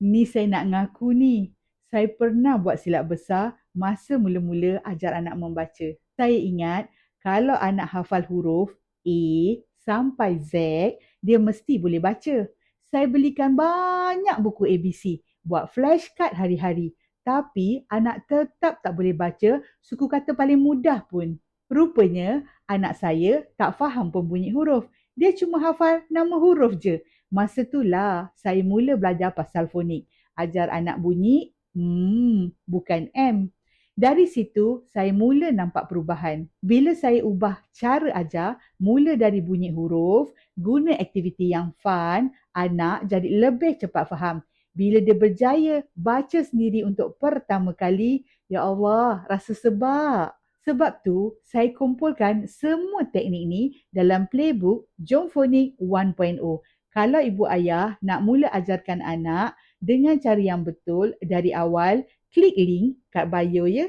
Ni saya nak ngaku ni. Saya pernah buat silap besar masa mula-mula ajar anak membaca. Saya ingat kalau anak hafal huruf A sampai Z, dia mesti boleh baca. Saya belikan banyak buku ABC, buat flashcard hari-hari. Tapi anak tetap tak boleh baca suku kata paling mudah pun. Rupanya anak saya tak faham pembunyi huruf. Dia cuma hafal nama huruf je. Masa itulah saya mula belajar pasal fonik. Ajar anak bunyi, hmm, bukan M. Dari situ, saya mula nampak perubahan. Bila saya ubah cara ajar, mula dari bunyi huruf, guna aktiviti yang fun, anak jadi lebih cepat faham. Bila dia berjaya baca sendiri untuk pertama kali, ya Allah, rasa sebab. Sebab tu, saya kumpulkan semua teknik ni dalam playbook Jom Phonik 1.0 kalau ibu ayah nak mula ajarkan anak dengan cara yang betul dari awal, klik link kat bio ya.